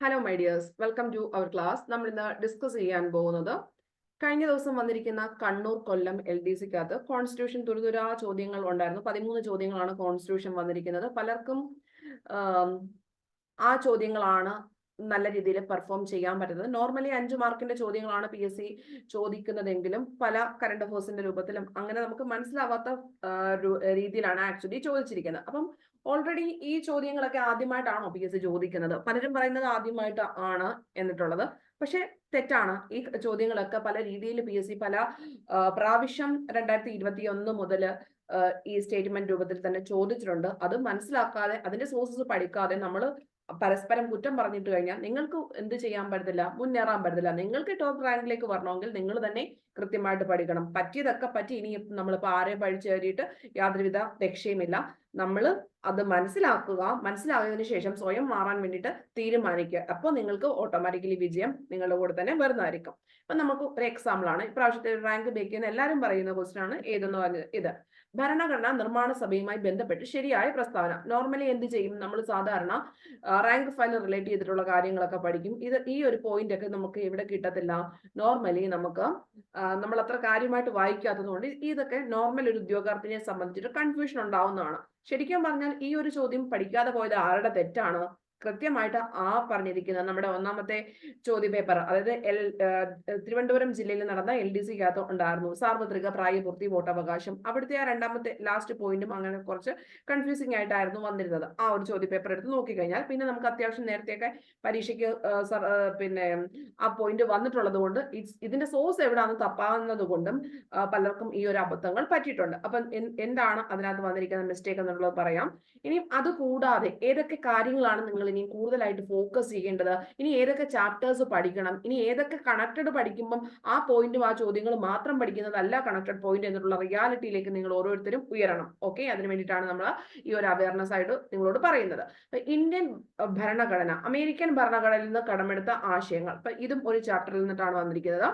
Hello my dears welcome to our class നമ്മൾ ഇന്ന് discuss ചെയ്യാൻ പോകുന്നത് കഴിഞ്ഞ ദിവസം വന്നിരിക്കുന്ന കണ്ണൂർ കൊല്ലം എൽ ഡി സിക്കകത്ത് കോൺസ്റ്റിറ്റ്യൂഷൻ തുരുതുരാ ചോദ്യങ്ങൾ ഉണ്ടായിരുന്നു. പതിമൂന്ന് ചോദ്യങ്ങളാണ് കോൺസ്റ്റിറ്റ്യൂഷൻ വന്നിരിക്കുന്നത്. പലർക്കും ആ ചോദ്യങ്ങളാണ് നല്ല രീതിയിൽ പെർഫോം ചെയ്യാൻ പറ്റുന്നത്. നോർമലി അഞ്ച് മാർക്കിന്റെ ചോദ്യങ്ങളാണ് പി എസ് സി ചോദിക്കുന്നതെങ്കിലും പല കറണ്ട് അഫേഴ്സിന്റെ രൂപത്തിലും അങ്ങനെ നമുക്ക് മനസ്സിലാവാത്ത രീതിയിലാണ് ആക്ച്വലി ചോദിച്ചിരിക്കുന്നത്. അപ്പം ഓൾറെഡി ഈ ചോദ്യങ്ങളൊക്കെ ആദ്യമായിട്ടാണോ പി എസ് സി ചോദിക്കുന്നത്? പലരും പറയുന്നത് ആദ്യമായിട്ട് ആണ് എന്നിട്ടുള്ളത്. പക്ഷെ തെറ്റാണ്. ഈ ചോദ്യങ്ങളൊക്കെ പല രീതിയിൽ പി എസ് സി പല പ്രാവശ്യം രണ്ടായിരത്തി ഇരുപത്തി ഒന്ന് മുതൽ ഈ സ്റ്റേറ്റ്മെന്റ് രൂപത്തിൽ തന്നെ ചോദിച്ചിട്ടുണ്ട്. അത് മനസ്സിലാക്കാതെ അതിന്റെ സോഴ്സസ് പഠിക്കാതെ നമ്മൾ പരസ്പരം കുറ്റം പറഞ്ഞിട്ട് കഴിഞ്ഞാൽ നിങ്ങൾക്ക് എന്ത് ചെയ്യാൻ പറ്റത്തില്ല? മുന്നേറാൻ പറ്റത്തില്ല. നിങ്ങൾക്ക് ടോപ്പ് റാങ്കിലേക്ക് വരണമെങ്കിൽ നിങ്ങൾ തന്നെ കൃത്യമായിട്ട് പഠിക്കണം. പറ്റിയതൊക്കെ പറ്റി ഇനി നമ്മളിപ്പോൾ ആരെ പഴിച്ചു കയറിയിട്ട് യാതൊരുവിധ രക്ഷയുമില്ല. നമ്മൾ അത് മനസ്സിലാക്കുക മനസ്സിലായതിനു ശേഷം സ്വയം മാറാൻ വേണ്ടിയിട്ട് തീരുമാനിക്കുക. അപ്പോൾ നിങ്ങൾക്ക് ഓട്ടോമാറ്റിക്കലി വിജയം നിങ്ങളുടെ കൂടെ തന്നെ വരുന്നതായിരിക്കും. അപ്പൊ നമുക്ക് ഒരു എക്സാമ്പിൾ ആണ്. ഇപ്രാവശ്യത്തെ റാങ്ക് ബേക്ക് ചെയ്യുന്ന എല്ലാവരും പറയുന്ന ക്വസ്റ്റ്യൻ ആണ്. ഏതെന്ന് പറഞ്ഞത് ഇത്. ഭരണഘടനാ നിർമ്മാണ സഭയുമായി ബന്ധപ്പെട്ട് ശരിയായ പ്രസ്താവന. നോർമലി എന്ത് ചെയ്യും? നമ്മൾ സാധാരണ റാങ്ക് ഫയൽ റിലേറ്റ് ചെയ്തിട്ടുള്ള കാര്യങ്ങളൊക്കെ പഠിക്കും. ഇത് ഈ ഒരു പോയിന്റ് ഒക്കെ നമുക്ക് ഇവിടെ കിട്ടത്തില്ല? നോർമലി നമുക്ക് നമ്മൾ അത്ര കാര്യമായിട്ട് വായിക്കാത്തതുകൊണ്ട് ഇതൊക്കെ നോർമൽ ഒരു ഉദ്യോഗാർത്ഥിനെ സംബന്ധിച്ചിട്ട് കൺഫ്യൂഷൻ ഉണ്ടാവുന്നതാണ്. ശരിക്കും പറഞ്ഞാൽ ഈ ഒരു ചോദ്യം പഠിക്കാതെ പോയത് ആരുടെ തെറ്റാണ്? കൃത്യമായിട്ട് ആ പറഞ്ഞിരിക്കുന്ന നമ്മുടെ ഒന്നാമത്തെ ചോദ്യ പേപ്പർ അതായത് എൽ തിരുവനന്തപുരം ജില്ലയിൽ നടന്ന എൽ ഡി സിക്കകത്ത് ഉണ്ടായിരുന്നു സാർവത്രിക പ്രായപൂർത്തി വോട്ടവകാശം. അവിടുത്തെ ആ രണ്ടാമത്തെ ലാസ്റ്റ് പോയിന്റും അങ്ങനെ കുറച്ച് കൺഫ്യൂസിംഗ് ആയിട്ടായിരുന്നു വന്നിരുന്നത്. ആ ഒരു ചോദ്യ പേപ്പർ എടുത്ത് നോക്കിക്കഴിഞ്ഞാൽ പിന്നെ നമുക്ക് അത്യാവശ്യം നേരത്തെയൊക്കെ പരീക്ഷയ്ക്ക് പിന്നെ ആ പോയിന്റ് വന്നിട്ടുള്ളത് കൊണ്ട് ഇതിന്റെ സോഴ്സ് എവിടാന്ന് തപ്പാവുന്നത് കൊണ്ടും പലർക്കും ഈ ഒരു അബദ്ധങ്ങൾ പറ്റിയിട്ടുണ്ട്. അപ്പം എന്താണ് അതിനകത്ത് വന്നിരിക്കുന്ന മിസ്റ്റേക്ക് എന്നുള്ളത് പറയാം. ഇനി അത് കൂടാതെ ഏതൊക്കെ കാര്യങ്ങളാണ് നിങ്ങൾ ഇനി കൂടുതലായിട്ട് ഫോക്കസ് ചെയ്യേണ്ടത്. ഇനി ഏതൊക്കെ ചാപ്റ്റേഴ്സ് പഠിക്കണം? ഇനി ഏതൊക്കെ കണക്റ്റഡ് പഠിക്കുമ്പം ആ പോയിന്റും ആ ചോദ്യങ്ങളും മാത്രം പഠിക്കുന്നതല്ല കണക്റ്റഡ് പോയിന്റ് എന്നുള്ള റിയാലിറ്റിയിലേക്ക് നിങ്ങൾ ഓരോരുത്തരും ഉയരണം. ഓക്കെ അതിന് വേണ്ടിയിട്ടാണ് നമ്മൾ ഈ ഒരു അവയർനെസ് ആയിട്ട് നിങ്ങളോട് പറയുന്നത്. ഇന്ത്യൻ ഭരണഘടന അമേരിക്കൻ ഭരണഘടനയിൽ നിന്ന് കടമെടുത്ത ആശയങ്ങൾ. അപ്പൊ ഇതും ഒരു ചാപ്റ്ററിൽ നിന്നിട്ടാണ് വന്നിരിക്കുന്നത്.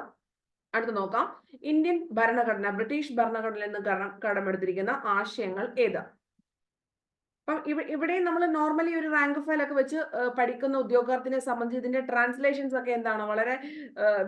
അടുത്ത് നോക്കാം. ഇന്ത്യൻ ഭരണഘടന ബ്രിട്ടീഷ് ഭരണഘടനയിൽ നിന്ന് കടമെടുത്തിരിക്കുന്ന ആശയങ്ങൾ ഏത്? അപ്പം ഇവ ഇവിടെയും നമ്മൾ നോർമലി ഒരു റാങ്ക് ഫയൽ ഒക്കെ വെച്ച് പഠിക്കുന്ന ഉദ്യോഗാർത്ഥിനെ സംബന്ധിച്ച് ഇതിന്റെ ട്രാൻസ്ലേഷൻസ് ഒക്കെ എന്താണ്? വളരെ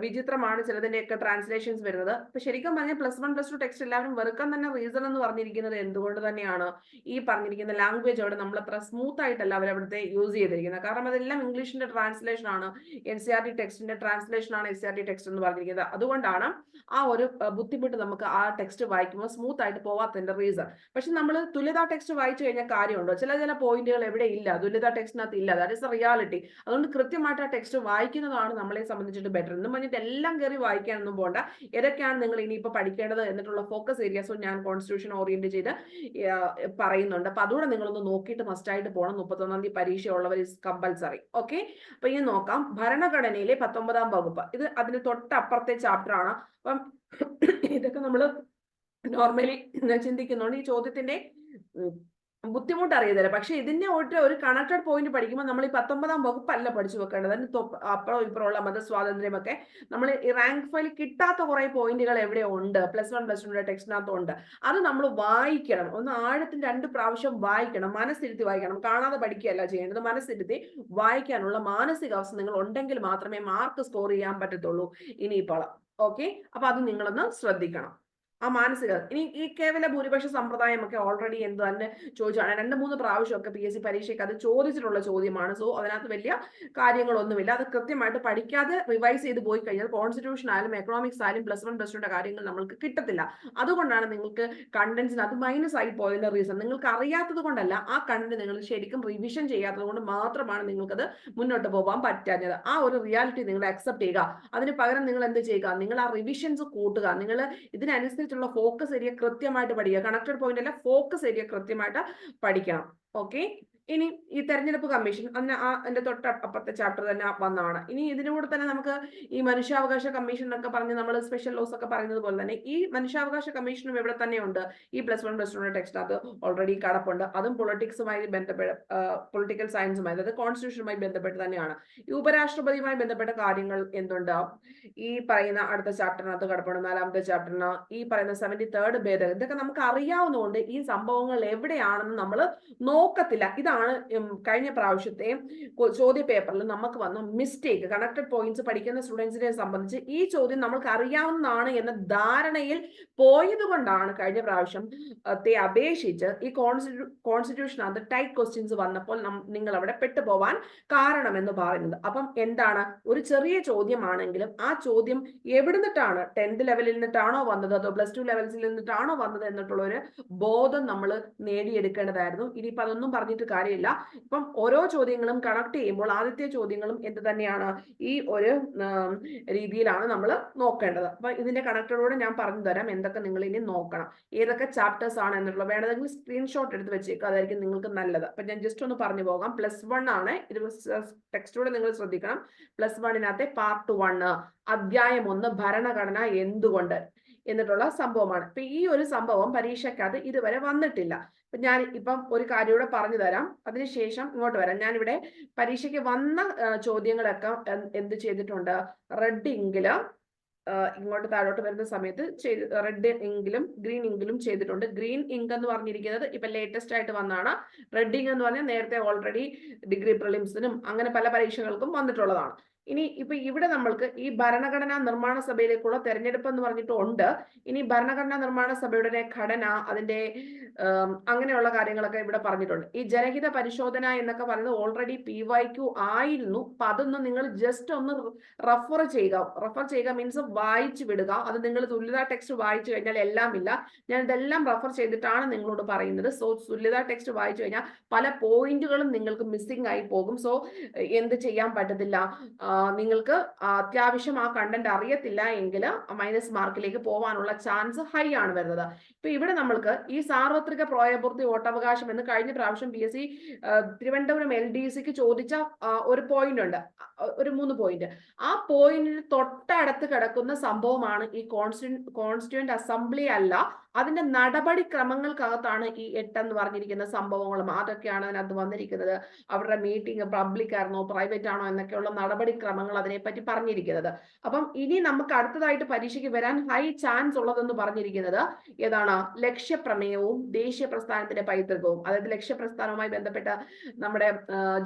വിചിത്രമാണ് ചിലതിന്റെയൊക്കെ ട്രാൻസ്ലേഷൻസ് വരുന്നത്. അപ്പൊ ശരിക്കും പറഞ്ഞാൽ plus one plus two text എല്ലാവരും വെറുക്കാൻ തന്നെ റീസൺ എന്ന് പറഞ്ഞിരിക്കുന്നത് എന്തുകൊണ്ട് തന്നെയാണ്? ഈ പറഞ്ഞിരിക്കുന്ന ലാംഗ്വേജ് അവിടെ നമ്മൾ അത്ര സ്മൂത്ത് ആയിട്ടല്ല അവർ അവിടുത്തെ യൂസ് ചെയ്തിരിക്കുന്നത്. കാരണം അതെല്ലാം ഇംഗ്ലീഷിന്റെ ട്രാൻസ്ലേഷൻ ആണ്. എൻ സി ആർ ടി ടെക്സ്റ്റിന്റെ ട്രാൻസ്ലേഷൻ ആണ് N C R T text എന്ന് പറഞ്ഞിരിക്കുന്നത്. അതുകൊണ്ടാണ് ആ ഒരു ബുദ്ധിമുട്ട് നമുക്ക് ആ ടെക്സ്റ്റ് വായിക്കുമ്പോൾ സ്മൂത്ത് ആയിട്ട് പോവാത്തതിന്റെ റീസൺ പക്ഷെ നമ്മൾ തുല്യതാ ടെക്സ്റ്റ് വായിച്ചു കഴിഞ്ഞാൽ കാര്യമുണ്ടോ. ചില ചില പോയിന്റുകൾ എവിടെ ഇല്ല? ദുരിത ടെക്സ്റ്റിനകത്ത് ഇല്ല. ദാറ്റ് ഇസ് റിയാലിറ്റി അതുകൊണ്ട് കൃത്യമായിട്ട് ആ ടെക്സ്റ്റ് വായിക്കുന്നതാണ് നമ്മളെ സംബന്ധിച്ചിട്ട് ബെറ്റർ എന്നും പറഞ്ഞിട്ട് എല്ലാം കയറി വായിക്കാനൊന്നും പോകണ്ട ഏതൊക്കെയാണ് നിങ്ങൾ ഇനിയിപ്പോൾ പഠിക്കേണ്ടത് എന്നിട്ടുള്ള ഫോക്കസ് ഏരിയാസും ഞാൻ കോൺസ്റ്റിറ്റ്യൂഷൻ ഓറിയന്റ് ചെയ്ത് പറയുന്നുണ്ട്. അപ്പൊ അതുകൂടെ നിങ്ങളൊന്ന് നോക്കിയിട്ട് മസ്റ്റ് ആയിട്ട് പോകണം മുപ്പത്തൊന്നാം തീയതി പരീക്ഷ ഉള്ളവർ ഇസ് കമ്പൽസറി ഓക്കെ അപ്പൊ ഇനി നോക്കാം. ഭരണഘടനയിലെ പത്തൊമ്പതാം വകുപ്പ്. ഇത് അതിന് തൊട്ടപ്പുറത്തെ ചാപ്റ്റർ ആണ്. അപ്പം ഇതൊക്കെ നമ്മൾ നോർമലി ചിന്തിക്കുന്നുണ്ട്. ഈ ചോദ്യത്തിന്റെ ബുദ്ധിമുട്ട് അറിയത്തില്ല പക്ഷെ ഇതിന്റെ ഒരു ഒരു കണക്റ്റഡ് പോയിന്റ് പഠിക്കുമ്പോൾ നമ്മൾ ഈ പത്തൊമ്പതാം വകുപ്പല്ല പഠിച്ചു വെക്കേണ്ടത്. അതിന് അപ്പുറം ഇപ്പുറമുള്ള മതസ്വാതന്ത്ര്യമൊക്കെ നമ്മൾ ഈ റാങ്ക് ഫയൽ കിട്ടാത്ത കുറെ പോയിന്റുകൾ എവിടെ ഉണ്ട്? പ്ലസ് വൺ പ്ലസ് ടുയുടെ ടെക്സ്റ്റിനകത്ത് ഉണ്ട്. അത് നമ്മൾ വായിക്കണം. ഒന്ന് ആഴത്തിൽ രണ്ട് പ്രാവശ്യം വായിക്കണം. മനസ്സിരുത്തി വായിക്കണം. കാണാതെ പഠിക്കുകയല്ല ചെയ്യേണ്ടത്. മനസ്സിരുത്തി വായിക്കാനുള്ള മാനസികാവസ്ഥ നിങ്ങൾ ഉണ്ടെങ്കിൽ മാത്രമേ മാർക്ക് സ്കോർ ചെയ്യാൻ പറ്റത്തുള്ളൂ. ഇനിയിപ്പോൾ ഓക്കെ അപ്പൊ അത് നിങ്ങളൊന്ന് ശ്രദ്ധിക്കണം. ആ മാനസിക ഇനി ഈ കേവല ഭൂരിപക്ഷ സമ്പ്രദായം ഒക്കെ ഓൾറെഡി എന്ത് തന്നെ ചോദിച്ചാണ്. രണ്ട് മൂന്ന് പ്രാവശ്യമൊക്കെ പി എസ് സി പരീക്ഷയ്ക്ക് അത് ചോദിച്ചിട്ടുള്ള ചോദ്യമാണ്. സോ അതിനകത്ത് വലിയ കാര്യങ്ങളൊന്നുമില്ല. അത് കൃത്യമായിട്ട് പഠിക്കാതെ റിവൈസ് ചെയ്ത് പോയി കഴിഞ്ഞാൽ കോൺസ്റ്റിറ്റ്യൂഷൻ ആയാലും എക്കണോമിക്സ് ആയാലും പ്ലസ് വൺ പ്ലസ് ടുന്റെ കാര്യങ്ങൾ നമ്മൾക്ക് കിട്ടത്തില്ല. അതുകൊണ്ടാണ് നിങ്ങൾക്ക് കണ്ടന്റ്സിനകത്ത് മൈനസ് ആയി പോയതിന്റെ റീസൺ നിങ്ങൾക്ക് അറിയാത്തത് കൊണ്ടല്ല ആ കണ്ടന്റ് നിങ്ങൾ ശരിക്കും റിവിഷൻ ചെയ്യാത്തത് കൊണ്ട് മാത്രമാണ് നിങ്ങൾക്കത് മുന്നോട്ട് പോകാൻ പറ്റാഞ്ഞത്. ആ ഒരു റിയാലിറ്റി നിങ്ങൾ അക്സെപ്റ്റ് ചെയ്യുക. അതിന് പകരം നിങ്ങൾ എന്ത് ചെയ്യുക? നിങ്ങൾ ആ റിവിഷൻസ് കൂട്ടുക. നിങ്ങൾ ഇതിനനുസരിച്ചുള്ള ഫോക്കസ് ഏരിയ കൃത്യമായിട്ട് പഠിക്കുക. കണക്റ്റഡ് പോയിന്റ് അല്ല ഫോക്കസ് ഏരിയ കൃത്യമായിട്ട് പഠിക്കണം. ഓക്കെ ഇനി ഈ തെരഞ്ഞെടുപ്പ് കമ്മീഷൻ അന്ന് ആ എന്റെ തൊട്ട് അപ്പുറത്തെ ചാപ്റ്റർ തന്നെ വന്നതാണ്. ഇനി ഇതിനു കൂടെ തന്നെ നമുക്ക് ഈ മനുഷ്യാവകാശ കമ്മീഷൻ എന്നൊക്കെ പറഞ്ഞ് നമ്മൾ സ്പെഷ്യൽ ലോസ് ഒക്കെ പറയുന്നത് പോലെ തന്നെ ഈ മനുഷ്യാവകാശ കമ്മീഷനും ഇവിടെ തന്നെയുണ്ട് ഈ പ്ലസ് വൺ പ്ലസ് ടുയുടെ ടെക്സ്റ്റ് അത് ഓൾറെഡി കടപ്പുണ്ട്. അതും പൊളിറ്റിക്സുമായി ബന്ധപ്പെട്ട പൊളിറ്റിക്കൽ സയൻസുമായി അതായത് കോൺസ്റ്റിറ്റ്യൂഷനുമായി ബന്ധപ്പെട്ട് തന്നെയാണ്. ഈ ഉപരാഷ്ട്രപതിയുമായി ബന്ധപ്പെട്ട കാര്യങ്ങൾ എന്തുണ്ട്? ഈ പറയുന്ന അടുത്ത ചാപ്റ്ററിനകത്ത് കടപ്പുണ്ട് നാലാമത്തെ ചാപ്റ്ററിന് ഈ പറയുന്ന സെവന്റി തേർഡ് ഭേദഗതി. ഇതൊക്കെ നമുക്ക് അറിയാവുന്നതുകൊണ്ട് ഈ സംഭവങ്ങൾ എവിടെയാണെന്ന് നമ്മൾ നോക്കത്തില്ല. ഇതാണ് ഇതാണ് കഴിഞ്ഞ പ്രാവശ്യത്തെ ചോദ്യ പേപ്പറിൽ നമുക്ക് വന്ന മിസ്റ്റേക്ക് കണക്റ്റഡ് പോയിന്റ്സ് പഠിക്കുന്ന സ്റ്റുഡൻസിനെ സംബന്ധിച്ച് ഈ ചോദ്യം നമ്മൾക്ക് അറിയാവുന്നതാണ് എന്ന ധാരണയിൽ പോയത് കൊണ്ടാണ് കഴിഞ്ഞ പ്രാവശ്യം ത്തെ അപേക്ഷിച്ച് ഈ കോൺസ്റ്റിറ്റ്യൂ കോൺസ്റ്റിറ്റ്യൂഷനകത്ത് ടൈറ്റ് ക്വസ്റ്റ്യൻസ് വന്നപ്പോൾ നിങ്ങൾ അവിടെ പെട്ടുപോവാൻ കാരണമെന്ന് പറയുന്നത്. അപ്പം എന്താണ്? ഒരു ചെറിയ ചോദ്യമാണെങ്കിലും ആ ചോദ്യം എവിടെ എവിടുന്നിട്ടാണ് ടെൻത്ത് ലെവലിൽ നിന്നിട്ടാണോ വന്നത്? അതോ പ്ലസ് ടു ലെവൽസിൽ നിന്നിട്ടാണോ വന്നത്? എന്നിട്ടുള്ള ഒരു ബോധം നമ്മൾ നേടിയെടുക്കേണ്ടതായിരുന്നു. ഇനിയിപ്പോൾ അതൊന്നും പറഞ്ഞിട്ട് കാര്യമില്ല ഇപ്പം ഓരോ ചോദ്യങ്ങളും കണക്ട് ചെയ്യുമ്പോൾ ആദ്യത്തെ ചോദ്യങ്ങളും എന്ത് തന്നെയാണ്? ഈ ഒരു രീതിയിലാണ് നമ്മൾ നോക്കേണ്ടത്. അപ്പൊ ഇതിന്റെ കണക്ടറോട് ഞാൻ പറഞ്ഞു തരാം എന്തൊക്കെ നിങ്ങൾ ഇനി നോക്കണം. ഏതൊക്കെ ചാപ്റ്റേഴ്സ് ആണ് എന്നുള്ളത്. വേണമെങ്കിൽ സ്ക്രീൻഷോട്ട് എടുത്ത് വെച്ചേക്കുക അതായിരിക്കും നിങ്ങൾക്ക് നല്ലത്. അപ്പൊ ഞാൻ ജസ്റ്റ് ഒന്ന് പറഞ്ഞു പോകാം. പ്ലസ് വൺ ആണ്. ഇത് ടെക്സ്റ്റോടെ നിങ്ങൾ ശ്രദ്ധിക്കണം. പ്ലസ് വണ്ണിനകത്തെ പാർട്ട് വണ് അധ്യായം ഒന്ന് ഭരണഘടന എന്തുകൊണ്ട്? എന്നിട്ടുള്ള സംഭവമാണ്. ഇപ്പൊ ഈ ഒരു സംഭവം പരീക്ഷയ്ക്കകത്ത് ഇതുവരെ വന്നിട്ടില്ല. ഞാൻ ഇപ്പം ഒരു കാര്യം കൂടെ പറഞ്ഞു തരാം. അതിനുശേഷം ഇങ്ങോട്ട് വരാം. ഞാനിവിടെ പരീക്ഷയ്ക്ക് വന്ന ചോദ്യങ്ങളൊക്കെ എന്ത് ചെയ്തിട്ടുണ്ട്? റെഡ് ഇങ്കിൽ ഇങ്ങോട്ട് താഴോട്ട് വരുന്ന സമയത്ത് റെഡ് ഇങ്കിലും ഗ്രീൻ ഇങ്കിലും ചെയ്തിട്ടുണ്ട്. ഗ്രീൻ ഇങ്ക് എന്ന് പറഞ്ഞിരിക്കുന്നത് ഇപ്പൊ ലേറ്റസ്റ്റ് ആയിട്ട് വന്നാണ് റെഡ് ഇങ്ക് എന്ന് പറഞ്ഞാൽ നേരത്തെ ഓൾറെഡി ഡിഗ്രി പ്രിലിംസിനും അങ്ങനെ പല പരീക്ഷകൾക്കും വന്നിട്ടുള്ളതാണ്. ഇനി ഇപ്പൊ ഇവിടെ നമ്മൾക്ക് ഈ ഭരണഘടനാ നിർമ്മാണ സഭയിലേക്കുള്ള തെരഞ്ഞെടുപ്പ് എന്ന് പറഞ്ഞിട്ട് ഉണ്ട്. ഇനി ഭരണഘടനാ നിർമ്മാണ സഭയുടെ ഘടന അതിന്റെ അങ്ങനെയുള്ള കാര്യങ്ങളൊക്കെ ഇവിടെ പറഞ്ഞിട്ടുണ്ട്. ഈ ജനഹിത പരിശോധന എന്നൊക്കെ പറയുന്നത് ഓൾറെഡി പി വൈ ക്യു ആയിരുന്നു. അപ്പൊ അതൊന്ന് നിങ്ങൾ ജസ്റ്റ് ഒന്ന് റഫർ ചെയ്യുക. റഫർ ചെയ്യുക മീൻസ് വായിച്ചു വിടുക. അത് നിങ്ങൾ തുല്യത ടെക്സ്റ്റ് വായിച്ചു കഴിഞ്ഞാൽ എല്ലാം ഇല്ല. ഞാൻ ഇതെല്ലാം റഫർ ചെയ്തിട്ടാണ് നിങ്ങളോട് പറയുന്നത്. സോ തുല്യത ടെക്സ്റ്റ് വായിച്ചു കഴിഞ്ഞാൽ പല പോയിന്റുകളും നിങ്ങൾക്ക് മിസ്സിംഗ് ആയി പോകും. സോ എന്ത് ചെയ്യാൻ പറ്റത്തില്ല. നിങ്ങൾക്ക് അത്യാവശ്യം ആ കണ്ടന്റ് അറിയത്തില്ല എങ്കിൽ മൈനസ് മാർക്കിലേക്ക് പോകാനുള്ള ചാൻസ് ഹൈ ആണ് വരുന്നത്. ഇപ്പൊ ഇവിടെ നമ്മൾക്ക് ഈ സാർവത്രിക പ്രായപൂർത്തി വോട്ടവകാശം എന്ന് കഴിഞ്ഞ പ്രാവശ്യം P S C Thiruvananthapuram L D സിക്ക് ചോദിച്ച ഒരു പോയിന്റ് ഉണ്ട്. ഒരു മൂന്ന് പോയിന്റ് ആ പോയിന്റിന് തൊട്ടടുത്ത് കിടക്കുന്ന സംഭവമാണ് ഈ കോൺസ്റ്റിറ്റ്യൂ കോൺസ്റ്റിറ്റ്യൂന്റ് അസംബ്ലി അല്ല അതിന്റെ നടപടിക്രമങ്ങൾക്കകത്താണ് ഈ എട്ടെന്ന് പറഞ്ഞിരിക്കുന്ന സംഭവങ്ങളും അതൊക്കെയാണ് അതിനകത്ത് വന്നിരിക്കുന്നത്. അവരുടെ മീറ്റിംഗ് പബ്ലിക് ആയിരുന്നോ പ്രൈവറ്റ് ആണോ എന്നൊക്കെയുള്ള നടപടിക്രമങ്ങൾ അതിനെപ്പറ്റി പറഞ്ഞിരിക്കുന്നത്. അപ്പം ഇനി നമുക്ക് അടുത്തതായിട്ട് പരീക്ഷയ്ക്ക് വരാൻ ഹൈ ചാൻസ് ഉള്ളതെന്ന് പറഞ്ഞിരിക്കുന്നത് ഏതാണ്? ലക്ഷ്യപ്രമേയവും ദേശീയ പ്രസ്ഥാനത്തിന്റെ പൈതൃകവും. അതായത് ലക്ഷ്യപ്രസ്ഥാനവുമായി ബന്ധപ്പെട്ട നമ്മുടെ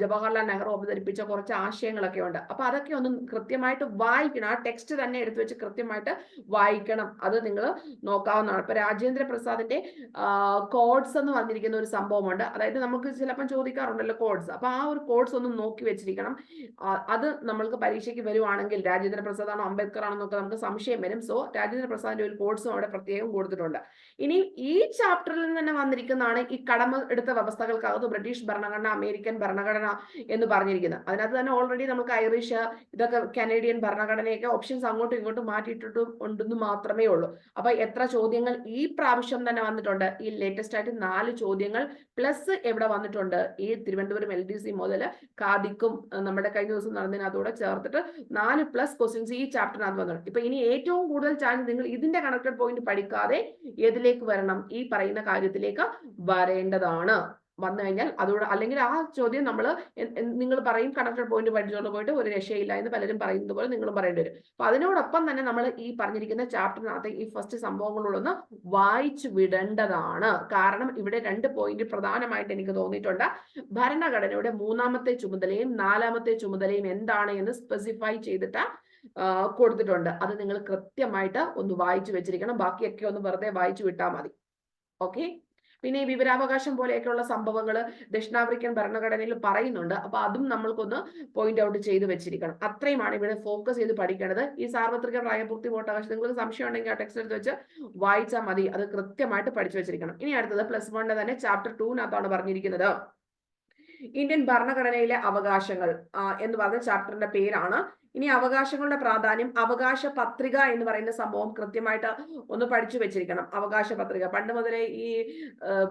ജവഹർലാൽ നെഹ്റു അവതരിപ്പിച്ച കുറച്ച് ആശയങ്ങളൊക്കെ ഉണ്ട്. അപ്പൊ അതൊക്കെ ഒന്ന് കൃത്യമായിട്ട് വായിക്കണം. ആ ടെക്സ്റ്റ് തന്നെ എടുത്തു വെച്ച് കൃത്യമായിട്ട് വായിക്കണം. അത് നിങ്ങൾ നോക്കാവുന്നതാണ്. ഇപ്പൊ രാജേന്ദ്ര പ്രസാദിന്റെ കോഡ്സ് എന്ന് പറഞ്ഞിരിക്കുന്ന ഒരു സംഭവമുണ്ട്. അതായത് നമുക്ക് ചിലപ്പം ചോദിക്കാറുണ്ടല്ലോ കോഡ്സ് അപ്പൊ ആ ഒരു കോഡ്സ് ഒന്ന് നോക്കി വെച്ചിരിക്കണം. അത് നമ്മൾക്ക് പരീക്ഷയ്ക്ക് വരുവാണെങ്കിൽ രാജേന്ദ്ര പ്രസാദ് ആണോ അംബേദ്കർ ആണോ എന്നൊക്കെ നമുക്ക് സംശയം വരും. സോ രാജേന്ദ്ര പ്രസാദിന്റെ ഒരു കോഡ്സും അവിടെ പ്രത്യേകം കൊടുത്തിട്ടുണ്ട്. ഇനി ഈ ചാപ്റ്ററിൽ നിന്ന് തന്നെ വന്നിരിക്കുന്നതാണ് ഈ കടമ എടുത്ത വ്യവസ്ഥകൾക്കകത്ത് ബ്രിട്ടീഷ് ഭരണഘടന അമേരിക്കൻ ഭരണഘടന എന്ന് പറഞ്ഞിരിക്കുന്നത്. അതിനകത്ത് തന്നെ ഓൾറെഡി നമുക്ക് ഐറിഷ് ഇതൊക്കെ കനേഡിയൻ ഭരണഘടനയൊക്കെ ഓപ്ഷൻസ് അങ്ങോട്ടും ഇങ്ങോട്ടും മാറ്റിയിട്ടിട്ടും ഉണ്ടെന്ന് മാത്രമേ ഉള്ളൂ. അപ്പൊ എത്ര ചോദ്യങ്ങൾ ഈ പ്രാവശ്യം തന്നെ വന്നിട്ടുണ്ട്. ഈ ലേറ്റസ്റ്റ് ആയിട്ട് നാല് ചോദ്യങ്ങൾ പ്ലസ് എവിടെ വന്നിട്ടുണ്ട്? ഈ തിരുവനന്തപുരം എൽ ഡി സി മുതൽ കാദിക്കും നമ്മുടെ കഴിഞ്ഞ ദിവസം നടന്നതിനകത്തൂടെ ചേർത്തിട്ട് നാല് പ്ലസ് ക്വസ്റ്റ്യൻസ് ഈ ചാപ്റ്ററിനകത്ത് വന്നിട്ടുണ്ട്. ഇപ്പൊ ഇനി ഏറ്റവും കൂടുതൽ ചാൻസ് നിങ്ങൾ ഇതിന്റെ കണക്റ്റഡ് പോയിന്റ് പഠിക്കാതെ ഏതിലേക്ക് വരണം? ഈ പറയുന്ന കാര്യത്തിലേക്ക് വരേണ്ടതാണ്. വന്നു കഴിഞ്ഞാൽ അതോട് അല്ലെങ്കിൽ ആ ചോദ്യം നമ്മൾ നിങ്ങൾ പറയും കണക്റ്റഡ് പോയിന്റ് പഠിച്ചുകൊണ്ട് പോയിട്ട് ഒരു രക്ഷയില്ല എന്ന് പലരും പറയുന്നത് പോലെ നിങ്ങളും പറയേണ്ടി വരും. അപ്പൊ അതിനോടൊപ്പം തന്നെ നമ്മൾ ഈ പറഞ്ഞിരിക്കുന്ന ചാപ്റ്ററിനകത്ത് ഈ ഫസ്റ്റ് സംഭവങ്ങളോടൊന്ന് വായിച്ചു വിടേണ്ടതാണ്. കാരണം ഇവിടെ രണ്ട് പോയിന്റ് പ്രധാനമായിട്ട് എനിക്ക് തോന്നിയിട്ടുണ്ട്. ഭരണഘടനയുടെ മൂന്നാമത്തെ ചുമതലയും നാലാമത്തെ ചുമതലയും എന്താണ് എന്ന് സ്പെസിഫൈ ചെയ്തിട്ട് കൊടുത്തിട്ടുണ്ട്. അത് നിങ്ങൾ കൃത്യമായിട്ട് ഒന്ന് വായിച്ചു വെച്ചിരിക്കണം. ബാക്കിയൊക്കെ ഒന്ന് വെറുതെ വായിച്ചു വിട്ടാൽ മതി. ഓക്കെ പിന്നെ ഈ വിവരാവകാശം പോലെയൊക്കെയുള്ള സംഭവങ്ങൾ ദക്ഷിണാഫ്രിക്കൻ ഭരണഘടനയിൽ പറയുന്നുണ്ട്. അപ്പൊ അതും നമ്മൾക്കൊന്ന് പോയിന്റ് ഔട്ട് ചെയ്ത് വെച്ചിരിക്കണം. അത്രയുമാണ് ഇവിടെ ഫോക്കസ് ചെയ്ത് പഠിക്കേണ്ടത്. ഈ സാർവത്രിക പ്രായപൂർത്തി വോട്ടവകാശം നിങ്ങൾക്ക് സംശയം ഉണ്ടെങ്കിൽ ആ ടെക്സ്റ്റ് എടുത്ത് വെച്ച് വായിച്ചാൽ മതി. അത് കൃത്യമായിട്ട് പഠിച്ചു വെച്ചിരിക്കണം. ഇനി അടുത്തത് പ്ലസ് വണ്ണിന്റെ തന്നെ ചാപ്റ്റർ ടൂവിനകത്താണ് പറഞ്ഞിരിക്കുന്നത്. ഇന്ത്യൻ ഭരണഘടനയിലെ അവകാശങ്ങൾ എന്ന് പറഞ്ഞ ചാപ്റ്ററിന്റെ പേരാണ് ഇനി അവകാശങ്ങളുടെ പ്രാധാന്യം അവകാശ പത്രിക എന്ന് പറയുന്ന സംഭവം കൃത്യമായിട്ട് ഒന്ന് പഠിച്ചു വെച്ചിരിക്കണം. അവകാശ പത്രിക പണ്ട് മുതലേ ഈ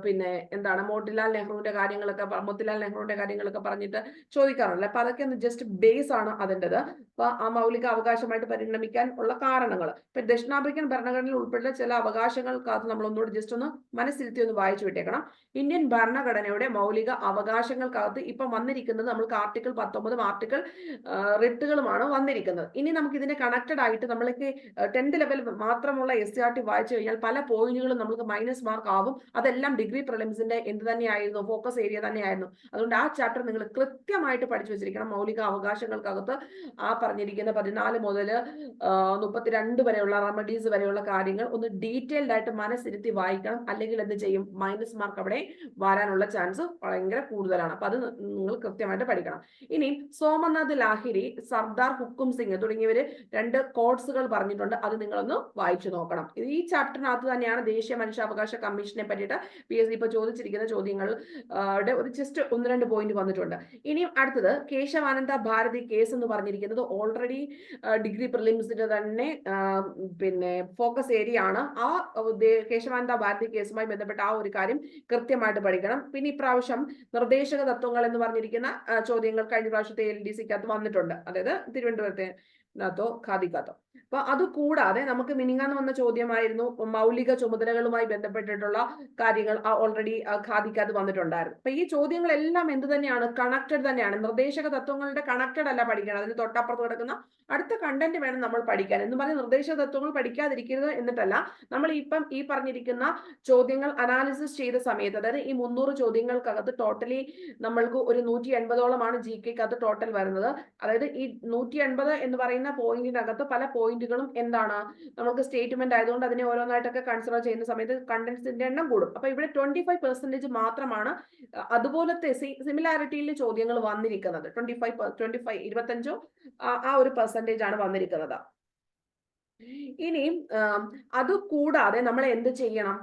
പിന്നെ എന്താണ് മോട്ടിലാൽ നെഹ്റുവിന്റെ കാര്യങ്ങളൊക്കെ മോത്തിലാൽ നെഹ്റുവിന്റെ കാര്യങ്ങളൊക്കെ പറഞ്ഞിട്ട് ചോദിക്കാറുണ്ട്. അപ്പൊ അതൊക്കെ ഒന്ന് ജസ്റ്റ് ബേസ് ആണ് അതിന്റെത്. അപ്പൊ ആ മൗലിക അവകാശമായിട്ട് പരിണമിക്കാൻ ഉള്ള കാരണങ്ങൾ. ഇപ്പൊ ദക്ഷിണാഫ്രിക്കൻ ഭരണഘടനയിൽ ഉൾപ്പെടുന്ന ചില അവകാശങ്ങൾക്കകത്ത് നമ്മൾ ഒന്നുകൂടി ജസ്റ്റ് ഒന്ന് മനസ്സിരുത്തി ഒന്ന് വായിച്ചു വിട്ടേക്കണം. ഇന്ത്യൻ ഭരണഘടനയുടെ മൗലിക അവകാശങ്ങൾക്കകത്ത് ഇപ്പം വന്നിരിക്കുന്നത് നമ്മൾക്ക് ആർട്ടിക്കിൾ പത്തൊമ്പതും ആർട്ടിക്കിൾ റിട്ടുകളുമാണ് വന്നിരിക്കുന്നത് ഇനി നമുക്ക് ഇതിനെ കണക്റ്റഡ് ആയിട്ട് നമ്മൾക്ക് ടെൻത്ത് ലെവൽ മാത്രമുള്ള എസ് ആർ ടി വായിച്ചു കഴിഞ്ഞാൽ പല പോയിന്റുകളും നമുക്ക് മൈനസ് മാർക്ക് ആവും. അതെല്ലാം ഡിഗ്രി പ്രിലിംസിന്റെ എന്ത് തന്നെയായിരുന്നു ഫോക്കസ് ഏരിയ തന്നെയായിരുന്നു. അതുകൊണ്ട് ആ ചാപ്റ്റർ നിങ്ങൾ കൃത്യമായിട്ട് പഠിച്ചു വെച്ചിരിക്കണം മൗലിക അവകാശങ്ങൾക്കകത്ത്. ആ പറഞ്ഞിരിക്കുന്ന പതിനാല് മുതൽ മുപ്പത്തിരണ്ട് വരെയുള്ള റെമഡീസ് വരെയുള്ള കാര്യങ്ങൾ ഒന്ന് ഡീറ്റെയിൽഡ് ആയിട്ട് മനസ്സിരുത്തി വായിക്കണം. അല്ലെങ്കിൽ എന്ത് ചെയ്യും? മൈനസ് മാർക്ക് അവിടെ വരാനുള്ള ചാൻസ് ഭയങ്കര കൂടുതലാണ്. അപ്പൊ അത് നിങ്ങൾ കൃത്യമായിട്ട് പഠിക്കണം. ഇനി സോമനാഥ് ലാഹിരി സർദാർ ഹുക്കും സിംഗ് തുടങ്ങിയവര് രണ്ട് കോഡ്സുകൾ പറഞ്ഞിട്ടുണ്ട്. അത് നിങ്ങളൊന്ന് വായിച്ചു നോക്കണം. ഈ ചാപ്റ്ററിനകത്ത് തന്നെയാണ് ദേശീയ മനുഷ്യാവകാശ കമ്മീഷനെ പറ്റിയിട്ട് പി എസ് ഇപ്പൊ ചോദിച്ചിരിക്കുന്ന ചോദ്യങ്ങൾ ടെ ഒരു ജസ്റ്റ് ഒന്ന് രണ്ട് പോയിന്റ് വന്നിട്ടുണ്ട്. ഇനിയും അടുത്തത് കേശവാനന്ദ ഭാരതി കേസ് എന്ന് പറഞ്ഞിരിക്കുന്നത് ഓൾറെഡി ഡിഗ്രി പ്രിലിംസിന്റെ തന്നെ പിന്നെ ഫോക്കസ് ഏരിയ ആണ്. ആ കേശവാനന്ദ ഭാരതി കേസുമായി ബന്ധപ്പെട്ട ആ ഒരു കാര്യം കൃത്യമായിട്ട് പഠിക്കണം. പിന്നെ ഇപ്രാവശ്യം നിർദ്ദേശക തത്വങ്ങൾ എന്ന് പറഞ്ഞിരിക്കുന്ന ചോദ്യങ്ങൾ കഴിഞ്ഞ പ്രാവശ്യത്തെ എൽ ഡി സിക്കകത്ത് വന്നിട്ടുണ്ട്. അതായത് ఉన్నటువంటి నాతో ఖాదీ ఖాతా അപ്പൊ അത് കൂടാതെ നമുക്ക് മിനിങ്ങാന്ന് വന്ന ചോദ്യമായിരുന്നു മൗലിക ചുമതലകളുമായി ബന്ധപ്പെട്ടിട്ടുള്ള കാര്യങ്ങൾ ഓൾറെഡി അത് വന്നിട്ടുണ്ടായിരുന്നു. അപ്പൊ ഈ ചോദ്യങ്ങളെല്ലാം എന്ത് തന്നെയാണ്? കണക്റ്റഡ് തന്നെയാണ്. നിർദ്ദേശക തത്വങ്ങളുടെ കണക്റ്റഡ് അല്ല പഠിക്കണം. അതിന് തൊട്ടപ്പുറത്ത് കിടക്കുന്ന അടുത്ത കണ്ടന്റ് വേണം നമ്മൾ പഠിക്കാൻ. എന്ന് പറഞ്ഞ നിർദ്ദേശക തത്വങ്ങൾ പഠിക്കാതിരിക്കരുത് എന്നിട്ടല്ല നമ്മൾ ഇപ്പം ഈ പറഞ്ഞിരിക്കുന്ന ചോദ്യങ്ങൾ അനാലിസിസ് ചെയ്ത സമയത്ത് അതായത് ഈ മുന്നൂറ് ചോദ്യങ്ങൾക്കകത്ത് ടോട്ടലി നമ്മൾക്ക് ഒരു നൂറ്റി എൺപതോളമാണ് ജി കെക്കകത്ത് ടോട്ടൽ വരുന്നത്. അതായത് ഈ നൂറ്റി എൺപത് എന്ന് പറയുന്ന പോയിന്റിനകത്ത് പല പോയിന്റുകളും എന്താണ്? നമുക്ക് സ്റ്റേറ്റ്മെന്റ് ആയതുകൊണ്ട് അതിനെ ഓരോന്നായിട്ടൊക്കെ കൺസിഡർ ചെയ്യുന്ന സമയത്ത് കണ്ടന്റ്സിന്റെ എണ്ണം കൂടും. അപ്പൊ ഇവിടെ ട്വന്റി ഫൈവ് പെർസെന്റേജ് മാത്രമാണ് അതുപോലത്തെ സിമിലാരിറ്റിയിൽ ചോദ്യങ്ങൾ വന്നിരിക്കുന്നത്. ട്വന്റി ഫൈവ് ട്വന്റി ഫൈവ് ഇരുപത്തഞ്ചോ ആ- ഒരു പെർസെന്റേജ് ആണ് വന്നിരിക്കുന്നത്. ഇനിയും അതുകൂടാതെ അത് കൂടാതെ നമ്മൾ എന്ത് ചെയ്യണം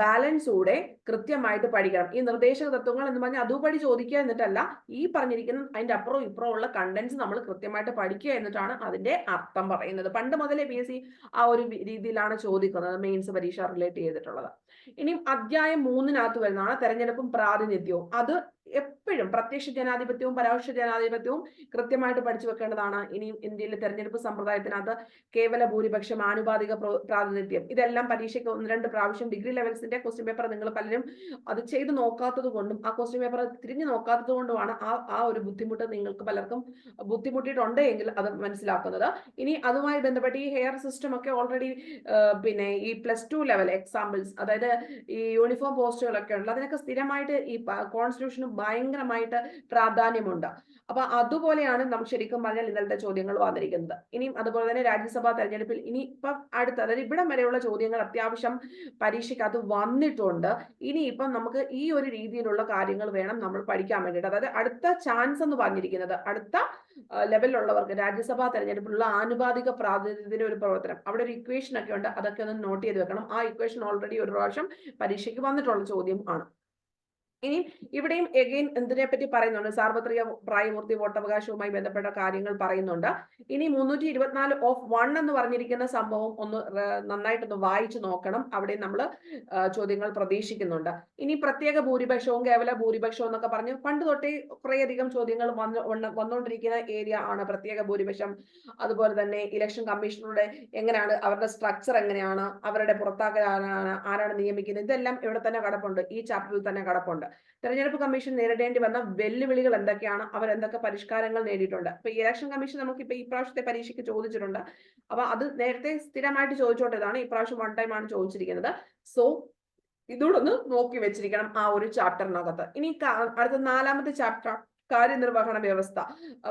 ബാലൻസൂടെ കൃത്യമായിട്ട് പഠിക്കണം. ഈ നിർദ്ദേശക തത്വങ്ങൾ എന്ന് പറഞ്ഞാൽ അതുപടി ചോദിക്കുക എന്നിട്ടല്ല ഈ പറഞ്ഞിരിക്കുന്ന അതിന്റെ അപ്പുറവും ഇപ്പുറവും ഉള്ള കണ്ടന്റ്സ് നമ്മൾ കൃത്യമായിട്ട് പഠിക്കുക എന്നിട്ടാണ് അതിന്റെ അർത്ഥം പറയുന്നത്. പണ്ട് മുതലേ പി എസ് സി ആ ഒരു രീതിയിലാണ് ചോദിക്കുന്നത് മെയിൻസ് പരീക്ഷ റിലേറ്റ് ചെയ്തിട്ടുള്ളത്. ഇനിയും അധ്യായം മൂന്നിനകത്ത് വരുന്നതാണ് തെരഞ്ഞെടുപ്പും പ്രാതിനിധ്യവും. അത് എപ്പോഴും പ്രത്യക്ഷ ജനാധിപത്യവും പരോക്ഷ ജനാധിപത്യവും കൃത്യമായിട്ട് പഠിച്ചു വെക്കേണ്ടതാണ്. ഇനി ഇന്ത്യയിലെ തെരഞ്ഞെടുപ്പ് സമ്പ്രദായത്തിനകത്ത് കേവല ഭൂരിപക്ഷം ആനുപാതിക പ്രാതിനിധ്യം. ഇതെല്ലാം പരീക്ഷയ്ക്ക് ഒന്ന് രണ്ട് പ്രാവശ്യം ഡിഗ്രി ലെവൽസിന്റെ ക്വസ്റ്റ്യൻ പേപ്പർ നിങ്ങൾ പലരും അത് ചെയ്ത് നോക്കാത്തത് കൊണ്ടും ആ ക്വസ്റ്റ്യൻ പേപ്പർ തിരിഞ്ഞു നോക്കാത്തത് കൊണ്ടുമാണ് ആ ആ ഒരു ബുദ്ധിമുട്ട് നിങ്ങൾക്ക് പലർക്കും ബുദ്ധിമുട്ടിയിട്ടുണ്ട് എങ്കിൽ അത് മനസ്സിലാക്കുന്നത്. ഇനി അതുമായി ബന്ധപ്പെട്ട് ഈ ഹെയർ സിസ്റ്റം ഒക്കെ ഓൾറെഡി പിന്നെ ഈ പ്ലസ് ടു ലെവൽ എക്സാമ്പിൾസ് അതായത് ഈ യൂണിഫോം പോസ്റ്റുകളൊക്കെ ഉണ്ട് അതിനൊക്കെ സ്ഥിരമായിട്ട് ഈ കോൺസ്റ്റിറ്റ്യൂഷന് ഭയങ്കരമായിട്ട് പ്രാധാന്യമുണ്ട്. അപ്പൊ അതുപോലെയാണ് നമുക്ക് ശരിക്കും പറഞ്ഞാൽ ഇന്നലത്തെ ചോദ്യങ്ങൾ വന്നിരിക്കുന്നത്. ഇനിയും അതുപോലെ തന്നെ രാജ്യസഭാ തെരഞ്ഞെടുപ്പിൽ ഇനി ഇപ്പം അടുത്ത അതായത് ഇവിടം വരെയുള്ള ചോദ്യങ്ങൾ അത്യാവശ്യം പരീക്ഷയ്ക്കകത്ത് വന്നിട്ടുണ്ട്. ഇനി ഇപ്പം നമുക്ക് ഈ ഒരു രീതിയിലുള്ള കാര്യങ്ങൾ വേണം നമ്മൾ പഠിക്കാൻ വേണ്ടിയിട്ട്. അതായത് അടുത്ത ചാൻസ് എന്ന് പറഞ്ഞിരിക്കുന്നത് അടുത്ത ലെവലിലുള്ളവർക്ക് രാജ്യസഭാ തെരഞ്ഞെടുപ്പിലുള്ള ആനുപാതിക പ്രാതിനിധ്യത്തിന്റെ ഒരു പ്രവർത്തനം. അവിടെ ഒരു ഇക്വേഷൻ ഒക്കെ ഉണ്ട്. അതൊക്കെ ഒന്ന് നോട്ട് ചെയ്ത് വെക്കണം. ആ ഇക്വേഷൻ ഓൾറെഡി ഒരു പ്രാവശ്യം പരീക്ഷയ്ക്ക് വന്നിട്ടുള്ള ചോദ്യം ആണ്. ഇനി ഇവിടെയും എഗെയിൻ എന്തിനെ പറ്റി പറയുന്നുണ്ട്? സാർവത്രിക പ്രായപൂർത്തി വോട്ടവകാശവുമായി ബന്ധപ്പെട്ട കാര്യങ്ങൾ പറയുന്നുണ്ട്. ഇനി മുന്നൂറ്റി ഇരുപത്തിനാല് ഓഫ് വൺ എന്ന് പറഞ്ഞിരിക്കുന്ന സംഭവം ഒന്ന് നന്നായിട്ടൊന്ന് വായിച്ചു നോക്കണം. അവിടെ നമ്മൾ ചോദ്യങ്ങൾ പ്രതീക്ഷിക്കുന്നുണ്ട്. ഇനി പ്രത്യേക ഭൂരിപക്ഷവും കേവല ഭൂരിപക്ഷവും എന്നൊക്കെ പറഞ്ഞ് പണ്ട് തൊട്ടേ കുറേയധികം ചോദ്യങ്ങൾ വന്ന് വന്ന് വന്നുകൊണ്ടിരിക്കുന്ന ഏരിയ ആണ് പ്രത്യേക ഭൂരിപക്ഷം. അതുപോലെ തന്നെ ഇലക്ഷൻ കമ്മീഷണറുടെ എങ്ങനെയാണ് അവരുടെ സ്ട്രക്ചർ എങ്ങനെയാണ് അവരുടെ പുറത്താക്കാനാണ് ആരാണ് നിയമിക്കുന്നത്? ഇതെല്ലാം ഇവിടെ തന്നെ കടപ്പുണ്ട്. ഈ ചാപ്റ്ററിൽ തന്നെ കിടപ്പുണ്ട്. തെരഞ്ഞെടുപ്പ് കമ്മീഷൻ നേരിടേണ്ടി വന്ന വെല്ലുവിളികൾ എന്തൊക്കെയാണ്? അവർ എന്തൊക്കെ പരിഷ്കാരങ്ങൾ നേടിയിട്ടുണ്ട്? ഇപ്പൊ ഇലക്ഷൻ കമ്മീഷൻ നമുക്ക് ഇപ്പൊ ഈ പ്രാവശ്യത്തെ പരീക്ഷയ്ക്ക് ചോദിച്ചിട്ടുണ്ട്. അപ്പൊ അത് നേരത്തെ സ്ഥിരമായിട്ട് ചോദിച്ചോണ്ടതാണ് ഈ പ്രാവശ്യം വൺ ടൈം ആണ് ചോദിച്ചിരിക്കുന്നത്. സോ ഇതോടൊന്ന് നോക്കി വെച്ചിരിക്കണം ആ ഒരു ചാപ്റ്ററിനകത്ത്. ഇനി അടുത്ത നാലാമത്തെ ചാപ്റ്റർ കാര്യനിർവഹണ വ്യവസ്ഥ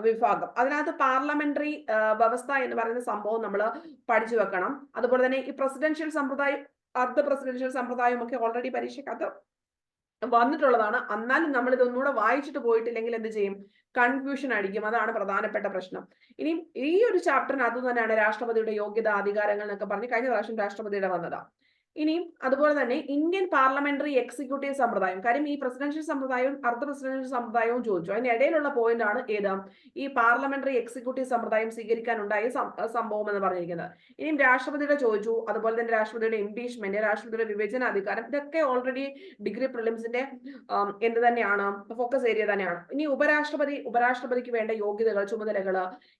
വിഭാഗം. അതിനകത്ത് പാർലമെന്ററി വ്യവസ്ഥ എന്ന് പറയുന്ന സംഭവം നമ്മൾ പഠിച്ചു വെക്കണം. അതുപോലെ തന്നെ ഈ പ്രസിഡൻഷ്യൽ സമ്പ്രദായം അർദ്ധ പ്രസിഡൻഷ്യൽ സമ്പ്രദായം ഒക്കെ ഓൾറെഡി പരീക്ഷയ്ക്കകത്ത് വന്നിട്ടുള്ളതാണ്. എന്നാലും നമ്മൾ ഇതൊന്നുകൂടെ വായിച്ചിട്ട് പോയിട്ടില്ലെങ്കിൽ എന്ത് ചെയ്യും? കൺഫ്യൂഷൻ അടിക്കും. അതാണ് പ്രധാനപ്പെട്ട പ്രശ്നം. ഇനി ഈ ഒരു ചാപ്റ്ററിനകത്ത് തന്നെയാണ് രാഷ്ട്രപതിയുടെ യോഗ്യത അധികാരങ്ങൾ എന്നൊക്കെ പറഞ്ഞ് കഴിഞ്ഞ പ്രാവശ്യം രാഷ്ട്രപതിയുടെ വന്നതാ. ഇനിയും അതുപോലെ തന്നെ ഇന്ത്യൻ പാർലമെന്ററി എക്സിക്യൂട്ടീവ് സമ്പ്രദായം. കാര്യം ഈ പ്രസിഡൻഷ്യൽ സമ്പ്രദായവും അർദ്ധ പ്രസിഡൻഷ്യൽ സമ്പ്രദായവും ചോദിച്ചു. അതിന്റെ ഇടയിലുള്ള പോയിന്റ് ആണ് ഏത്? ഈ പാർലമെന്ററി എക്സിക്യൂട്ടീവ് സമ്പ്രദായം സ്വീകരിക്കാനുണ്ടായ സംഭവം എന്ന് പറഞ്ഞിരിക്കുന്നത്. ഇനിയും രാഷ്ട്രപതിയുടെ ചോദിച്ചു. അതുപോലെ തന്നെ രാഷ്ട്രപതിയുടെ ഇംപീച്ച്മെന്റ് രാഷ്ട്രപതിയുടെ വിവേചന അധികാരം ഇതൊക്കെ ഓൾറെഡി ഡിഗ്രി പ്രിലിംസിന്റെ എന്ത് തന്നെയാണ്? ഫോക്കസ് ഏരിയ തന്നെയാണ്. ഇനി ഉപരാഷ്ട്രപതി ഉപരാഷ്ട്രപതിക്ക് വേണ്ട യോഗ്യതകൾ ചുമതലകൾ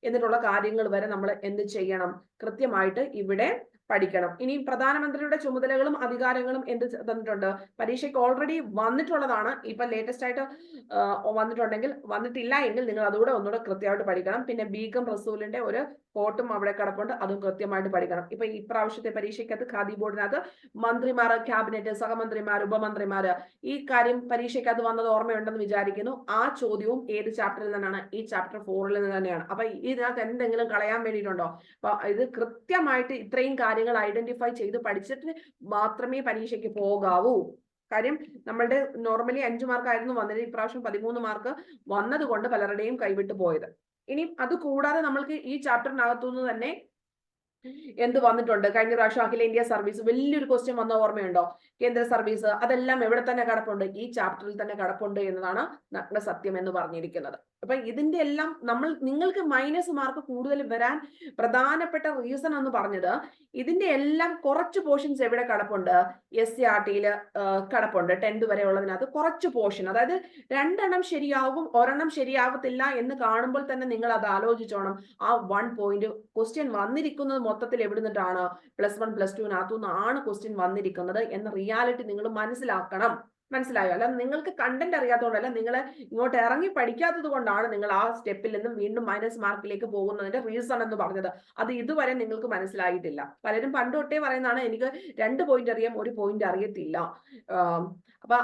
എന്നിട്ടുള്ള കാര്യങ്ങൾ വരെ നമ്മൾ എന്ത് ചെയ്യണം? കൃത്യമായിട്ട് ഇവിടെ പഠിക്കണം. ഇനി പ്രധാനമന്ത്രിയുടെ ചുമതലകളും അധികാരങ്ങളും എന്ത് തന്നിട്ടുണ്ട്? പരീക്ഷയ്ക്ക് ഓൾറെഡി വന്നിട്ടുള്ളതാണ്. ഇപ്പൊ ലേറ്റസ്റ്റ് ആയിട്ട് വന്നിട്ടുണ്ടെങ്കിൽ വന്നിട്ടില്ല എങ്കിൽ നിങ്ങൾ അതുകൂടെ ഒന്നുകൂടെ കൃത്യമായിട്ട് പഠിക്കണം. പിന്നെ ബീഗം റസൂലിന്റെ ഒരു കോട്ടും അവിടെ കിടപ്പുണ്ട്. അതും കൃത്യമായിട്ട് പഠിക്കണം. ഇപ്പൊ ഈ പ്രാവശ്യത്തെ പരീക്ഷയ്ക്കകത്ത് ഖാദി ബോർഡിനകത്ത് മന്ത്രിമാർ ക്യാബിനറ്റ് സഹമന്ത്രിമാർ ഉപമന്ത്രിമാർ ഈ കാര്യം പരീക്ഷയ്ക്കകത്ത് വന്നത് ഓർമ്മയുണ്ടെന്ന് വിചാരിക്കുന്നു. ആ ചോദ്യവും ഏത് ചാപ്റ്ററിൽ നിന്നാണ്? ഈ ചാപ്റ്റർ ഫോറിൽ നിന്ന് തന്നെയാണ്. അപ്പൊ ഇതിനകത്ത് എന്തെങ്കിലും കളയാൻ വേണ്ടിയിട്ടുണ്ടോ? അപ്പൊ ഇത് കൃത്യമായിട്ട് ഇത്രയും കാര്യങ്ങൾ ഐഡന്റിഫൈ ചെയ്ത് പഠിച്ചിട്ട് മാത്രമേ പരീക്ഷയ്ക്ക് പോകാവൂ. കാര്യം നമ്മളുടെ നോർമലി അഞ്ചു മാർക്കായിരുന്നു വന്നത്. ഇപ്രാവശ്യം പതിമൂന്ന് മാർക്ക് വന്നതുകൊണ്ട് പലരുടെയും കൈവിട്ടു പോയത്. ഇനി അത് കൂടാതെ നമ്മൾക്ക് ഈ ചാപ്റ്ററിനകത്തുനിന്ന് തന്നെ എന്ത് വന്നിട്ടുണ്ട്? കഴിഞ്ഞ പ്രാവശ്യം അഖില ഇന്ത്യ സർവീസ് വലിയൊരു ക്വസ്റ്റ്യൻ വന്ന ഓർമ്മയുണ്ടോ? കേന്ദ്ര സർവീസ് അതെല്ലാം എവിടെ തന്നെ കിടപ്പുണ്ട്? ഈ ചാപ്റ്ററിൽ തന്നെ കിടപ്പുണ്ട് എന്നതാണ് നഗ്ന സത്യം എന്ന് പറഞ്ഞിരിക്കുന്നത്. അപ്പൊ ഇതിന്റെ എല്ലാം നമ്മൾ നിങ്ങൾക്ക് മൈനസ് മാർക്ക് കൂടുതൽ വരാൻ പ്രധാനപ്പെട്ട റീസൺ എന്ന് പറഞ്ഞത്. ഇതിന്റെ എല്ലാം കുറച്ച് പോർഷൻസ് എവിടെ കിടപ്പുണ്ട്? എസ് സി ആർ ടിയിൽ കിടപ്പുണ്ട്. ടെൻത്ത് വരെ ഉള്ളതിനകത്ത് കുറച്ച് പോർഷൻ അതായത് രണ്ടെണ്ണം ശരിയാവും ഒരെണ്ണം ശരിയാവത്തില്ല എന്ന് കാണുമ്പോൾ തന്നെ നിങ്ങൾ അത് ആലോചിച്ചോണം. ആ വൺ പോയിന്റ് ക്വസ്റ്റ്യൻ വന്നിരിക്കുന്നത് മൊത്തത്തിൽ എവിടെ നിന്നിട്ടാണ് പ്ലസ് വൺ പ്ലസ് ടുവിനകത്തു നിന്നാണ് ക്വസ്റ്റ്യൻ വന്നിരിക്കുന്നത് എന്ന റിയാലിറ്റി നിങ്ങൾ മനസ്സിലാക്കണം. മനസ്സിലായോ? അല്ല നിങ്ങൾക്ക് കണ്ടന്റ് അറിയാത്തതുകൊണ്ടല്ല നിങ്ങൾ ഇങ്ങോട്ട് ഇറങ്ങി പഠിക്കാത്തത് കൊണ്ടാണ് നിങ്ങൾ ആ സ്റ്റെപ്പിൽ നിന്നും വീണ്ടും മൈനസ് മാർക്കിലേക്ക് പോകുന്നതിന്റെ റീസൺ എന്ന് പറഞ്ഞത്. അത് ഇതുവരെ നിങ്ങൾക്ക് മനസ്സിലായിട്ടില്ല. പലരും പണ്ട് തൊട്ടേ പറയുന്നതാണ് എനിക്ക് രണ്ട് പോയിന്റ് അറിയാം ഒരു പോയിന്റ് അറിയത്തില്ല. അപ്പൊ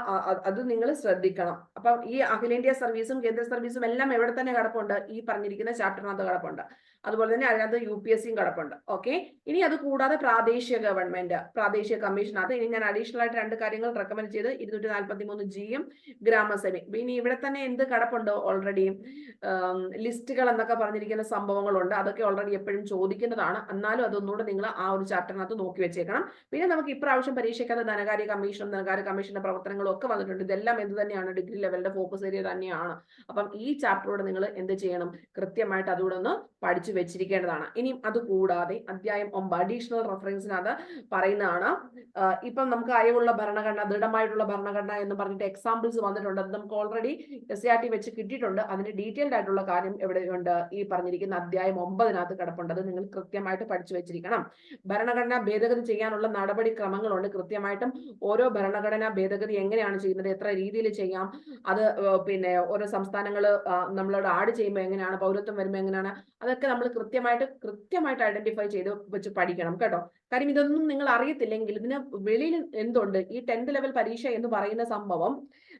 അത് നിങ്ങൾ ശ്രദ്ധിക്കണം. അപ്പൊ ഈ അഖിലേന്ത്യാ സർവീസും കേന്ദ്ര സർവീസും എല്ലാം എവിടെ തന്നെ കിടപ്പുണ്ട്? ഈ പറഞ്ഞിരിക്കുന്ന ചാപ്റ്ററിനകത്ത് കിടപ്പുണ്ട്. അതുപോലെ തന്നെ അതിനകത്ത് യു പി എസ് സിയും കിടപ്പുണ്ട്. ഓക്കെ? ഇനി അത് കൂടാതെ പ്രാദേശിക ഗവൺമെന്റ് പ്രാദേശിക കമ്മീഷനകത്ത് ഇനി ഞാൻ അഡീഷണൽ ആയിട്ട് രണ്ട് കാര്യങ്ങൾ റെക്കമെൻഡ് ചെയ്ത് ഇരുന്നൂറ്റി നാൽപ്പത്തി മൂന്ന് ജിയും ഗ്രാമസഭയും ഇനി ഇവിടെ തന്നെ എന്ത് കിടപ്പുണ്ട് ഓൾറെഡി ലിസ്റ്റുകൾ എന്നൊക്കെ പറഞ്ഞിരിക്കുന്ന സംഭവങ്ങളുണ്ട്. അതൊക്കെ ഓൾറെഡി എപ്പോഴും ചോദിക്കുന്നതാണ്. എന്നാലും അതൊന്നുകൂടെ നിങ്ങൾ ആ ഒരു ചാപ്റ്ററിനകത്ത് നോക്കി വെച്ചേക്കണം. പിന്നെ നമുക്ക് ഇപ്രാവശ്യം പരീക്ഷയ്ക്കകത്ത് ധനകാര്യ കമ്മീഷനും ധനകാര്യ കമ്മീഷന്റെ പ്രവർത്തനങ്ങളും ഒക്കെ വന്നിട്ടുണ്ട്. ഇതെല്ലാം എന്ത് തന്നെയാണ്? ഡിഗ്രി ലെവലിന്റെ ഫോക്കസ് ഏരിയ തന്നെയാണ്. അപ്പം ഈ ചാപ്റ്ററോട് നിങ്ങൾ എന്ത് ചെയ്യണം? കൃത്യമായിട്ട് അതുകൂടെ ഒന്ന് പഠിച്ചു വെച്ചിരിക്കേണ്ടതാണ്. ഇനിയും അത് കൂടാതെ അധ്യായം ഒമ്പത് അഡീഷണൽ റെഫറൻസിനകത്ത് പറയുന്നതാണ് ഇപ്പം നമുക്ക് അയവുള്ള ഭരണഘടന ദൃഢമായിട്ടുള്ള ഭരണഘടന എന്ന് പറഞ്ഞിട്ട് എക്സാമ്പിൾസ് വന്നിട്ടുണ്ട്. അത് നമുക്ക് ഓൾറെഡി എസ് ആർ ടി വെച്ച് കിട്ടിയിട്ടുണ്ട്. അതിന്റെ ഡീറ്റെയിൽഡ് ആയിട്ടുള്ള കാര്യം എവിടെയുണ്ട്? ഈ പറഞ്ഞിരിക്കുന്ന അധ്യായം ഒമ്പതിനകത്ത് കിടപ്പുണ്ട്. അത് നിങ്ങൾ കൃത്യമായിട്ട് പഠിച്ചു വെച്ചിരിക്കണം. ഭരണഘടന ഭേദഗതി ചെയ്യാനുള്ള നടപടിക്രമങ്ങളുണ്ട്. കൃത്യമായിട്ടും ഓരോ ഭരണഘടനാ ഭേദഗതി എങ്ങനെയാണ് ചെയ്യുന്നത്? എത്ര രീതിയിൽ ചെയ്യാം? അത് പിന്നെ ഓരോ സംസ്ഥാനങ്ങൾ നമ്മളോട് ആഡ് ചെയ്യുമ്പോൾ എങ്ങനെയാണ്? പൗരത്വം വരുമ്പോൾ എങ്ങനെയാണ്? അതൊക്കെ നമ്മൾ കൃത്യമായിട്ട് കൃത്യമായിട്ട് ഐഡന്റിഫൈ ചെയ്ത് വെച്ച് പഠിക്കണം കേട്ടോ. കാര്യം ഇതൊന്നും നിങ്ങൾ അറിയത്തില്ലെങ്കിൽ ഇതിന് വെളിയിൽ എന്തുണ്ട്? ഈ ടെൻത്ത് ലെവൽ പരീക്ഷ എന്ന് പറയുന്ന സംഭവം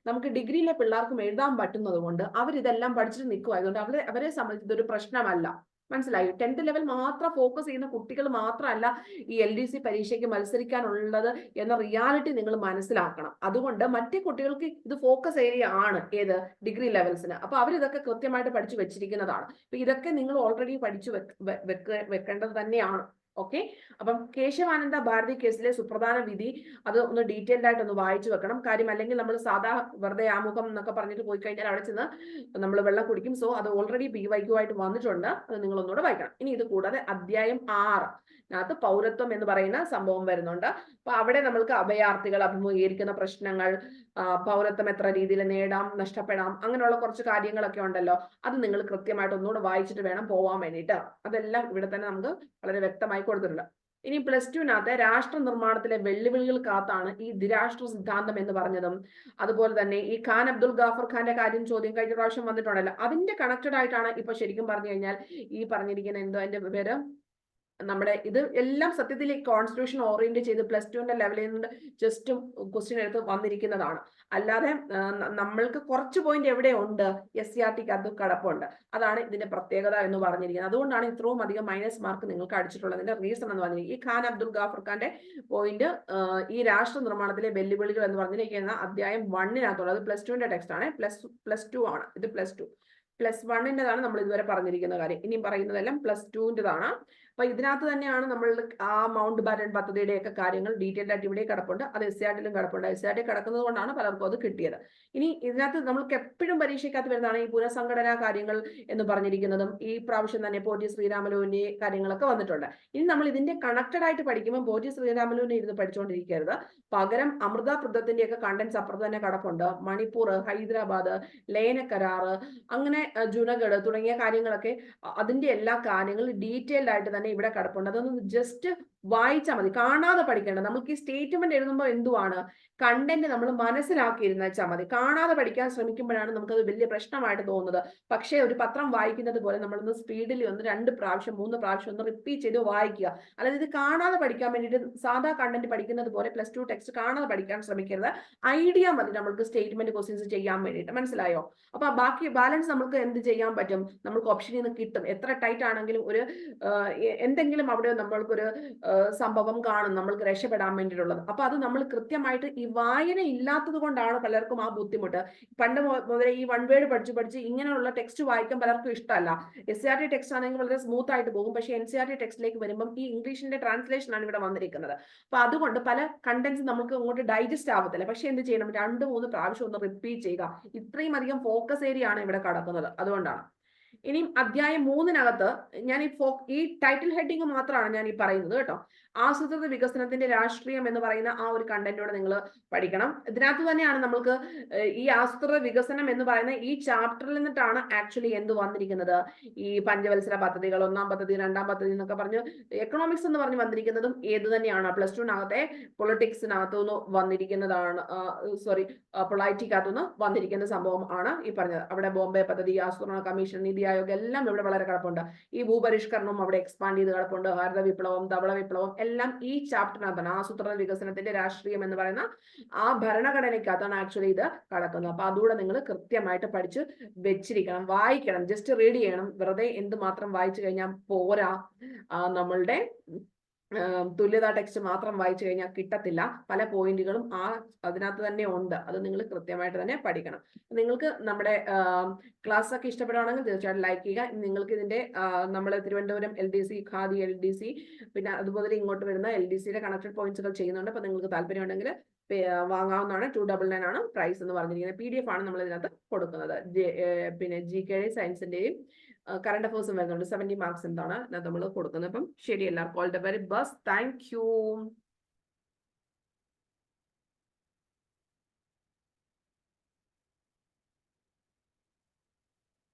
നമുക്ക് ഡിഗ്രിയിലെ പിള്ളേർക്കും എഴുതാൻ പറ്റുന്നത് കൊണ്ട് അവരിതെല്ലാം പഠിച്ചിട്ട് നിൽക്കുക അതുകൊണ്ട് അവരെ അവരെ സംബന്ധിച്ച് പ്രശ്നമല്ല. മനസ്സിലായി. ടെൻത്ത് ലെവൽ മാത്രം ഫോക്കസ് ചെയ്യുന്ന കുട്ടികൾ മാത്രമല്ല ഈ എൽ ഡി സി പരീക്ഷയ്ക്ക് മത്സരിക്കാനുള്ളത് എന്ന റിയാലിറ്റി നിങ്ങൾ മനസ്സിലാക്കണം. അതുകൊണ്ട് മറ്റു കുട്ടികൾക്ക് ഇത് ഫോക്കസ് ഏരിയ ആണ് ഏത്? ഡിഗ്രി ലെവൽസിന് അപ്പൊ അവരിതൊക്കെ കൃത്യമായിട്ട് പഠിച്ചു വെച്ചിരിക്കുന്നതാണ്. അപ്പൊ ഇതൊക്കെ നിങ്ങൾ ഓൾറെഡി പഠിച്ചു വെക്ക- വെക്ക- വെക്കേണ്ടത് തന്നെയാണ്. ഓക്കെ അപ്പം കേശവാനന്ദ ഭാരതി കേസിലെ സുപ്രധാന വിധി അത് ഒന്ന് ഡീറ്റെയിൽഡ് ആയിട്ട് ഒന്ന് വായിച്ചു വെക്കണം. കാര്യം അല്ലെങ്കിൽ നമ്മൾ സാധാ വെറുതെ ആമുഖം എന്നൊക്കെ പറഞ്ഞിട്ട് പോയി കഴിഞ്ഞാൽ അവിടെ ചെന്ന് നമ്മൾ വെള്ളം കുടിക്കും. സോ അത് ഓൾറെഡി വൈക്യു ആയിട്ട് വന്നിട്ടുണ്ട്. അത് നിങ്ങൾ ഒന്നുകൂടെ വായിക്കണം. ഇനി ഇത് കൂടാതെ അധ്യായം ആറ്. അതിനകത്ത് പൗരത്വം എന്ന് പറയുന്ന സംഭവം വരുന്നുണ്ട്. അപ്പൊ അവിടെ നമ്മൾക്ക് അഭയാർത്ഥികൾ അഭിമുഖീകരിക്കുന്ന പ്രശ്നങ്ങൾ പൗരത്വം എത്ര രീതിയിൽ നേടാം നഷ്ടപ്പെടാം അങ്ങനെയുള്ള കുറച്ച് കാര്യങ്ങളൊക്കെ ഉണ്ടല്ലോ. അത് നിങ്ങൾ കൃത്യമായിട്ട് ഒന്നുകൂടെ വായിച്ചിട്ട് വേണം പോവാൻ വേണ്ടിയിട്ട്. അതെല്ലാം ഇവിടെ തന്നെ നമുക്ക് വളരെ വ്യക്തമായി കൊടുത്തിട്ടുണ്ട്. ഇനി പ്ലസ് ടുവിനകത്ത് രാഷ്ട്ര നിർമ്മാണത്തിലെ വെല്ലുവിളികൾക്കകത്താണ് ഈ ദ്വിരാഷ്ട്ര സിദ്ധാന്തം എന്ന് പറഞ്ഞതും. അതുപോലെ തന്നെ ഈ ഖാൻ അബ്ദുൽ ഗാഫർ ഖാന്റെ കാര്യം ചോദ്യം കഴിഞ്ഞ പ്രാവശ്യം വന്നിട്ടുണ്ടല്ലോ. അതിന്റെ കണക്റ്റഡ് ആയിട്ടാണ് ഇപ്പൊ ശരിക്കും പറഞ്ഞു കഴിഞ്ഞാൽ ഈ പറഞ്ഞിരിക്കുന്ന എന്തോ അതിന്റെ പേര്? നമ്മുടെ ഇത് എല്ലാം സത്യത്തിൽ ഈ കോൺസ്റ്റിറ്റ്യൂഷൻ ഓറിയന്റ് ചെയ്ത് പ്ലസ് ടുവിന്റെ ലെവലിൽ നിന്ന് ജസ്റ്റ് ക്വസ്റ്റ്യൻ എടുത്ത് വന്നിരിക്കുന്നതാണ്. അല്ലാതെ നമ്മൾക്ക് കുറച്ച് പോയിന്റ് എവിടെ ഉണ്ട്? എസ് സി ആർ ടിക്ക് അത് കടപ്പുണ്ട് അതാണ് ഇതിന്റെ പ്രത്യേകത എന്ന് പറഞ്ഞിരിക്കുന്നത്. അതുകൊണ്ടാണ് ഇത്രയും അധികം മൈനസ് മാർക്ക് നിങ്ങൾക്ക് അടിച്ചിട്ടുള്ളതിന്റെ റീസൺ എന്ന് പറഞ്ഞിരിക്കുന്നത്. ഈ ഖാൻ അബ്ദുൽ ഗാഫർ ഖാന്റെ പോയിന്റ് ഈ രാഷ്ട്ര നിർമ്മാണത്തിലെ വെല്ലുവിളികൾ എന്ന് പറഞ്ഞിരിക്കുന്ന അധ്യായം വണ്ണിനകത്തുള്ളത് പ്ലസ് ടുവിന്റെ ടെക്സ്റ്റ് ആണ്. പ്ലസ് പ്ലസ് ടു ആണ്. ഇത് പ്ലസ് ടു പ്ലസ് വണ്ണിന്റെതാണ് നമ്മൾ ഇതുവരെ പറഞ്ഞിരിക്കുന്ന കാര്യം. ഇനി പറയുന്നതെല്ലാം പ്ലസ് ടുവിന്റെതാണ് അപ്പൊ ഇതിനകത്ത് തന്നെയാണ് നമ്മൾ ആ മൗണ്ട് ബാറ്റൺ പദ്ധതിയുടെ ഒക്കെ കാര്യങ്ങൾ ഡീറ്റെയിൽഡ് ആയിട്ട് ഇവിടെ കിടപ്പുണ്ട്. അത് എസ് ആർട്ടിലും കിടപ്പുണ്ട്. എസ് ആർട്ടി കിടക്കുന്നത് കൊണ്ടാണ് പലർക്കും അത് കിട്ടിയത്. ഇനി ഇതിനകത്ത് നമ്മൾക്ക് എപ്പോഴും പരീക്ഷയ്ക്കകത്ത് വരുന്നതാണ് ഈ പുനഃസംഘടനാ കാര്യങ്ങൾ എന്ന് പറഞ്ഞിരിക്കുന്നതും ഈ പ്രാവശ്യം തന്നെ പോറ്റി ശ്രീരാമലുവിന്റെ കാര്യങ്ങളൊക്കെ വന്നിട്ടുണ്ട്. ഇനി നമ്മൾ ഇതിന്റെ കണക്റ്റഡ് ആയിട്ട് പഠിക്കുമ്പോൾ പോറ്റി ശ്രീരാമലുവിനെ ഇരുന്ന് പഠിച്ചുകൊണ്ടിരിക്കരുത് പകരം അമൃത വൃദ്ധത്തിന്റെ ഒക്കെ കണ്ടന്റ്സ് അപ്പുറത്ത് തന്നെ കിടപ്പുണ്ട്. മണിപ്പൂർ ഹൈദരാബാദ് ലയനക്കരാറ് കരാറ് അങ്ങനെ ജുനഗഡ് തുടങ്ങിയ കാര്യങ്ങളൊക്കെ അതിന്റെ എല്ലാ കാര്യങ്ങളും ഡീറ്റെയിൽഡ് ആയിട്ട് തന്നെ ഇവിടെ കിടപ്പുണ്ട്. അതൊന്ന് ജസ്റ്റ് വായിച്ചാൽ മതി. കാണാതെ പഠിക്കേണ്ട. നമുക്ക് ഈ സ്റ്റേറ്റ്മെന്റ് എഴുതുമ്പോൾ എന്തുവാണ്? കണ്ടന്റ് നമ്മൾ മനസ്സിലാക്കിയിരുന്ന വെച്ചാൽ മതി. കാണാതെ പഠിക്കാൻ ശ്രമിക്കുമ്പോഴാണ് നമുക്കത് വലിയ പ്രശ്നമായിട്ട് തോന്നുന്നത്. പക്ഷേ ഒരു പത്രം വായിക്കുന്നത് പോലെ നമ്മളൊന്ന് സ്പീഡിൽ ഒന്ന് രണ്ട് പ്രാവശ്യം മൂന്ന് പ്രാവശ്യം ഒന്ന് റിപ്പീറ്റ് ചെയ്ത് വായിക്കുക. അല്ലാതെ ഇത് കാണാതെ പഠിക്കാൻ വേണ്ടിയിട്ട് സാധാ കണ്ടന്റ് പഠിക്കുന്നത് പോലെ പ്ലസ് ടു ടെക്സ്റ്റ് കാണാതെ പഠിക്കാൻ ശ്രമിക്കരുത്. ഐഡിയ മതി നമുക്ക് സ്റ്റേറ്റ്മെന്റ് ക്വസ്റ്റ്യൻസ് ചെയ്യാൻ വേണ്ടിയിട്ട്. മനസ്സിലായോ? അപ്പൊ ബാക്കി ബാലൻസ് നമുക്ക് എന്ത് ചെയ്യാൻ പറ്റും? നമുക്ക് ഓപ്ഷനിൽ നിന്ന് കിട്ടും. എത്ര ടൈറ്റ് ആണെങ്കിലും ഒരു എന്തെങ്കിലും അവിടെ നമ്മൾക്കൊരു സംഭവം കാണും നമ്മൾക്ക് രക്ഷപ്പെടാൻ വേണ്ടിയിട്ടുള്ളത്. അപ്പൊ അത് നമ്മൾ കൃത്യമായിട്ട് ഈ വായന ഇല്ലാത്തത് കൊണ്ടാണ് പലർക്കും ആ ബുദ്ധിമുട്ട്. പണ്ട് മുതലേ ഈ വൺ വേർഡ് പഠിച്ച് പഠിച്ച് ഇങ്ങനെയുള്ള ടെക്സ്റ്റ് വായിക്കാൻ പലർക്കും ഇഷ്ടമല്ല. എസ് ആർ ടി ടെക്സ്റ്റ് ആണെങ്കിൽ വളരെ സ്മൂത്ത് ആയിട്ട് പോകും. പക്ഷെ എൻ സി ആർ ടി ടെക്സ്റ്റിലേക്ക് വരുമ്പം ഈ ഇംഗ്ലീഷിന്റെ ട്രാൻസ്ലേഷൻ ആണ് ഇവിടെ വന്നിരിക്കുന്നത്. അപ്പൊ അതുകൊണ്ട് പല കണ്ടന്റ്സ് നമുക്ക് അങ്ങോട്ട് ഡൈജസ്റ്റ് ആവത്തില്ല. പക്ഷെ എന്ത് ചെയ്യണം? രണ്ട് മൂന്ന് പ്രാവശ്യം ഒന്ന് റിപ്പീറ്റ് ചെയ്യുക. ഇത്രയും അധികം ഫോക്കസ് ഏരിയ ആണ് ഇവിടെ കടക്കുന്നത്. അതുകൊണ്ടാണ്. ഇനി അധ്യായം മൂന്നിനകത്ത് ഞാൻ ഈ ഫോ ഈ ടൈറ്റിൽ ഹെഡിങ് മാത്രമാണ് ഞാൻ ഈ പറയുന്നത് കേട്ടോ. ആസൂത്രിത വികസനത്തിന്റെ രാഷ്ട്രീയം എന്ന് പറയുന്ന ആ ഒരു കണ്ടന്റോടെ നിങ്ങൾ പഠിക്കണം. ഇതിനകത്ത് തന്നെയാണ് നമ്മൾക്ക് ഈ ആസൂത്രിത വികസനം എന്ന് പറയുന്ന ഈ ചാപ്റ്ററിൽ നിന്നിട്ടാണ് ആക്ച്വലി എന്ത് വന്നിരിക്കുന്നത്. ഈ പഞ്ചവത്സര പദ്ധതികൾ ഒന്നാം പദ്ധതി രണ്ടാം പദ്ധതി എന്നൊക്കെ പറഞ്ഞ് എക്കണോമിക്സ് എന്ന് പറഞ്ഞ് വന്നിരിക്കുന്നതും ഏത് തന്നെയാണ്? പ്ലസ് ടുവിനകത്തെ പൊളിറ്റിക്സിനകത്തുനിന്ന് വന്നിരിക്കുന്നതാണ് സോറി പൊളൈറ്റിക്കകത്തുനിന്ന് വന്നിരിക്കുന്ന സംഭവം ആണ് ഈ പറഞ്ഞത്. അവിടെ ബോംബെ പദ്ധതി ആസൂത്രണ കമ്മീഷൻ നീതി ആയോഗ് എല്ലാം ഇവിടെ വളരെ കിടപ്പുണ്ട്. ഈ ഭൂപരിഷ്കരണവും അവിടെ എക്സ്പാൻഡ് ചെയ്ത് കിടപ്പുണ്ട്. ഹരിത വിപ്ലവം ധവള വിപ്ലവം എല്ലാം ഈ ചാപ്റ്ററിനകത്താണ് ആസൂത്രണ വികസനത്തിന്റെ രാഷ്ട്രീയം എന്ന് പറയുന്ന ആ ഭരണഘടനയ്ക്കകത്താണ് ആക്ച്വലി ഇത് കടക്കുന്നത്. അപ്പൊ അതുകൂടെ നിങ്ങൾ കൃത്യമായിട്ട് പഠിച്ച് വെച്ചിരിക്കണം. വായിക്കണം. ജസ്റ്റ് റീഡ് ചെയ്യണം. വെറുതെ എന്ത് മാത്രം വായിച്ചു കഴിഞ്ഞാൽ പോരാ? നമ്മളുടെ തുല്യതാ ടെക്സ്റ്റ് മാത്രം വായിച്ചു കഴിഞ്ഞാൽ കിട്ടത്തില്ല. പല പോയിന്റുകളും ആ അതിനകത്ത് തന്നെ ഉണ്ട്. അത് നിങ്ങൾ കൃത്യമായിട്ട് തന്നെ പഠിക്കണം. നിങ്ങൾക്ക് നമ്മുടെ ക്ലാസ് ഒക്കെ ഇഷ്ടപ്പെടുകയാണെങ്കിൽ തീർച്ചയായിട്ടും ലൈക്ക് ചെയ്യുക. നിങ്ങൾക്ക് ഇതിന്റെ നമ്മൾ Thiruvananthapuram L D C Khadi L D C പിന്നെ അതുപോലെ ഇങ്ങോട്ട് വരുന്ന എൽ ഡി സിയുടെ കണക്റ്റഡ് പോയിന്റ്സുകൾ ചെയ്യുന്നുണ്ട്. അപ്പൊ നിങ്ങൾക്ക് താല്പര്യം ഉണ്ടെങ്കിൽ വാങ്ങാവുന്നതാണ്. ടു ഡബിൾ നയൻ ആണ് പ്രൈസ് എന്ന് പറഞ്ഞിരിക്കുന്നത്. പി ഡി എഫ് ആണ് നമ്മൾ ഇതിനകത്ത് കൊടുക്കുന്നത്. പിന്നെ ജി കെ സയൻസിന്റെയും കറണ്ട് അഫേഴ്സും വരുന്നുണ്ട്. സെവന്റി മാർക്സ് എന്താണ്? നമ്മൾ കൊടുക്കുന്നത്. അപ്പം ശരി എല്ലാവർക്കും all the very best thank you